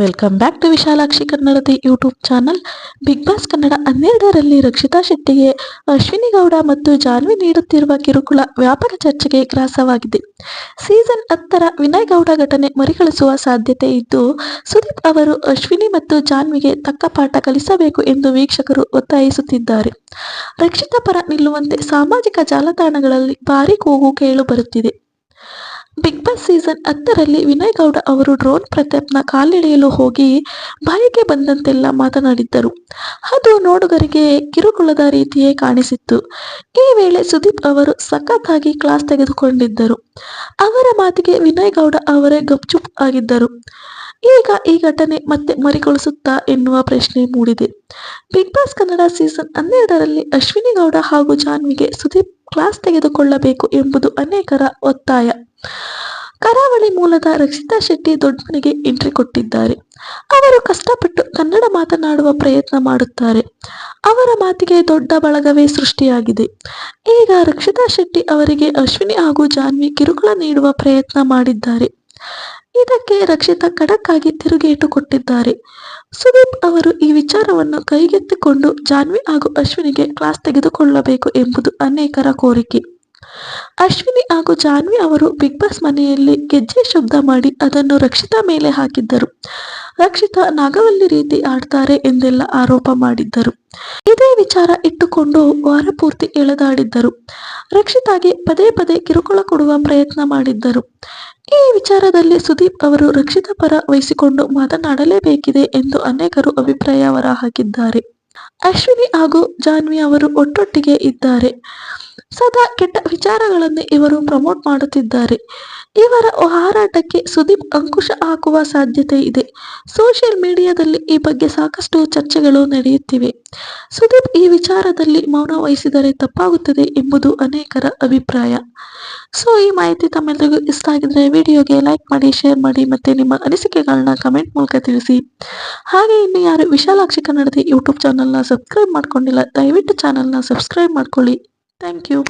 Welcome back to Vishalakshi ಕನ್ನಡದ YouTube channel Bigg Boss Kannada ಹನ್ನೆರಡರಲ್ಲಿ ರಕ್ಷಿತಾ ಶೆಟ್ಟಿಗೆ ಅಶ್ವಿನಿ ಗೌಡ ಮತ್ತು ಜಾನ್ವಿ ನೀಡುತ್ತಿರುವ ಕಿರುಕುಳ ವ್ಯಾಪಕ ಚರ್ಚೆಗೆ ಗ್ರಾಸವಾಗಿದೆ. ಸೀಸನ್ ಹತ್ತರ ವಿನಯ್ ಗೌಡ ಘಟನೆ ಮರಿಕಳಿಸುವ ಸಾಧ್ಯತೆ ಇದ್ದು, ಸುದೀಪ್ ಅವರು ಅಶ್ವಿನಿ ಮತ್ತು ಜಾನ್ವಿಗೆ ತಕ್ಕ ಪಾಠ ಕಲಿಸಬೇಕು ಎಂದು ವೀಕ್ಷಕರು ಒತ್ತಾಯಿಸುತ್ತಿದ್ದಾರೆ. ರಕ್ಷಿತಾ ಪರ ನಿಲ್ಲುವಂತೆ ಸಾಮಾಜಿಕ ಜಾಲತಾಣಗಳಲ್ಲಿ ಭಾರಿ ಕೂಗು ಕೇಳು ಬರುತ್ತಿದೆ ಬಿಗ್ ಬಾಸ್ ಸೀಸನ್ ಹತ್ತರಲ್ಲಿ ವಿನಯ್ ಗೌಡ ಅವರು ಡ್ರೋನ್ ಪ್ರತಾಪ್ನ ಕಾಲೆಳೆಯಲು ಹೋಗಿ ಬಾಯಿಗೆ ಬಂದಂತೆಲ್ಲ ಮಾತನಾಡಿದ್ದರು. ಅದು ನೋಡುಗರಿಗೆ ಕಿರುಕುಳದ ರೀತಿಯೇ ಕಾಣಿಸಿತ್ತು. ಈ ವೇಳೆ ಸುದೀಪ್ ಅವರು ಸಖತ್ತಾಗಿ ಕ್ಲಾಸ್ ತೆಗೆದುಕೊಂಡಿದ್ದರು. ಅವರ ಮಾತಿಗೆ ವಿನಯ್ ಗೌಡ ಅವರೇ ಗಪ್ಚುಪ್ ಆಗಿದ್ದರು. ಈಗ ಈ ಘಟನೆ ಮತ್ತೆ ಮರಿಗೊಳಿಸುತ್ತಾ ಎನ್ನುವ ಪ್ರಶ್ನೆ ಮೂಡಿದೆ. ಬಿಗ್ ಬಾಸ್ ಕನ್ನಡ ಸೀಸನ್ ಹನ್ನೆರಡರಲ್ಲಿ ಅಶ್ವಿನಿ ಗೌಡ ಹಾಗೂ ಜಾನ್ವಿಗೆ ಸುದೀಪ್ ಕ್ಲಾಸ್ ತೆಗೆದುಕೊಳ್ಳಬೇಕು ಎಂಬುದು ಅನೇಕರ ಒತ್ತಾಯ. ಕರಾವಳಿ ಮೂಲದ ರಕ್ಷಿತಾ ಶೆಟ್ಟಿ ದೊಡ್ಡಮನೆಗೆ ಎಂಟ್ರಿ ಕೊಟ್ಟಿದ್ದಾರೆ. ಅವರು ಕಷ್ಟಪಟ್ಟು ಕನ್ನಡ ಮಾತನಾಡುವ ಪ್ರಯತ್ನ ಮಾಡುತ್ತಾರೆ. ಅವರ ಮಾತಿಗೆ ದೊಡ್ಡ ಬಳಗವೇ ಸೃಷ್ಟಿಯಾಗಿದೆ. ಈಗ ರಕ್ಷಿತಾ ಶೆಟ್ಟಿ ಅವರಿಗೆ ಅಶ್ವಿನಿ ಹಾಗೂ ಜಾನ್ವಿ ಕಿರುಕುಳ ನೀಡುವ ಪ್ರಯತ್ನ ಮಾಡಿದ್ದಾರೆ. ಇದಕ್ಕೆ ರಕ್ಷಿತಾ ಖಡಕ್ ಆಗಿ ತಿರುಗೇಟು ಕೊಟ್ಟಿದ್ದಾರೆ. ಸುದೀಪ್ ಅವರು ಈ ವಿಚಾರವನ್ನು ಕೈಗೆತ್ತಿಕೊಂಡು ಜಾನ್ವಿ ಹಾಗೂ ಅಶ್ವಿನಿಗೆ ಕ್ಲಾಸ್ ತೆಗೆದುಕೊಳ್ಳಬೇಕು ಎಂಬುದು ಅನೇಕರ ಕೋರಿಕೆ. ಅಶ್ವಿನಿ ಹಾಗೂ ಜಾನ್ವಿ ಅವರು ಬಿಗ್ ಬಾಸ್ ಮನೆಯಲ್ಲಿ ಗೆಜ್ಜೆ ಶಬ್ದ ಮಾಡಿ ಅದನ್ನು ರಕ್ಷಿತಾ ಮೇಲೆ ಹಾಕಿದ್ದರು. ರಕ್ಷಿತಾ ನಾಗವಲ್ಲಿ ರೀತಿ ಆಡ್ತಾರೆ ಎಂದೆಲ್ಲ ಆರೋಪ ಮಾಡಿದ್ದರು. ಇದೇ ವಿಚಾರ ಇಟ್ಟುಕೊಂಡು ವಾರ ಪೂರ್ತಿ ಎಳೆದಾಡಿದ್ದರು. ರಕ್ಷಿತಾಗೆ ಪದೇ ಪದೇ ಕಿರುಕುಳ ಕೊಡುವ ಪ್ರಯತ್ನ ಮಾಡಿದ್ದರು. ಈ ವಿಚಾರದಲ್ಲಿ ಸುದೀಪ್ ಅವರು ರಕ್ಷಿತಾ ಪರ ವಹಿಸಿಕೊಂಡು ಮಾತನಾಡಲೇಬೇಕಿದೆ ಎಂದು ಅನೇಕರು ಅಭಿಪ್ರಾಯ ಹೊರಹಾಕಿದ್ದಾರೆ ಅಶ್ವಿನಿ ಹಾಗೂ ಜಾನ್ವಿ ಅವರು ಒಟ್ಟೊಟ್ಟಿಗೆ ಇದ್ದಾರೆ. ಸದಾ ಕೆಟ್ಟ ವಿಚಾರಗಳನ್ನು ಇವರು ಪ್ರಮೋಟ್ ಮಾಡುತ್ತಿದ್ದಾರೆ. ಇವರ ಹಾರಾಟಕ್ಕೆ ಸುದೀಪ್ ಅಂಕುಶ ಹಾಕುವ ಸಾಧ್ಯತೆ ಇದೆ. ಸೋಷಿಯಲ್ ಮೀಡಿಯಾದಲ್ಲಿ ಈ ಬಗ್ಗೆ ಸಾಕಷ್ಟು ಚರ್ಚೆಗಳು ನಡೆಯುತ್ತಿವೆ. ಸುದೀಪ್ ಈ ವಿಚಾರದಲ್ಲಿ ಮೌನ ವಹಿಸಿದರೆ ತಪ್ಪಾಗುತ್ತದೆ ಎಂಬುದು ಅನೇಕರ ಅಭಿಪ್ರಾಯ. ಸೊ, ಈ ಮಾಹಿತಿ ತಮ್ಮೆಲ್ಲರಿಗೂ ಇಷ್ಟ ಆಗಿದ್ರೆ ವಿಡಿಯೋಗೆ ಲೈಕ್ ಮಾಡಿ, ಶೇರ್ ಮಾಡಿ ಮತ್ತೆ ನಿಮ್ಮ ಅನಿಸಿಕೆಗಳನ್ನ ಕಮೆಂಟ್ ಮೂಲಕ ತಿಳಿಸಿ. ಹಾಗೆ ಇನ್ನು ಯಾರು ವಿಶಾಲಾಕ್ಷಿ ಕನ್ನಡದ ಯೂಟ್ಯೂಬ್ ಚಾನಲ್ನ ಸಬ್ಸ್ಕ್ರೈಬ್ ಮಾಡ್ಕೊಂಡಿಲ್ಲ, ದಯವಿಟ್ಟು ಚಾನಲ್ನ ಸಬ್ಸ್ಕ್ರೈಬ್ ಮಾಡ್ಕೊಳ್ಳಿ. Thank you.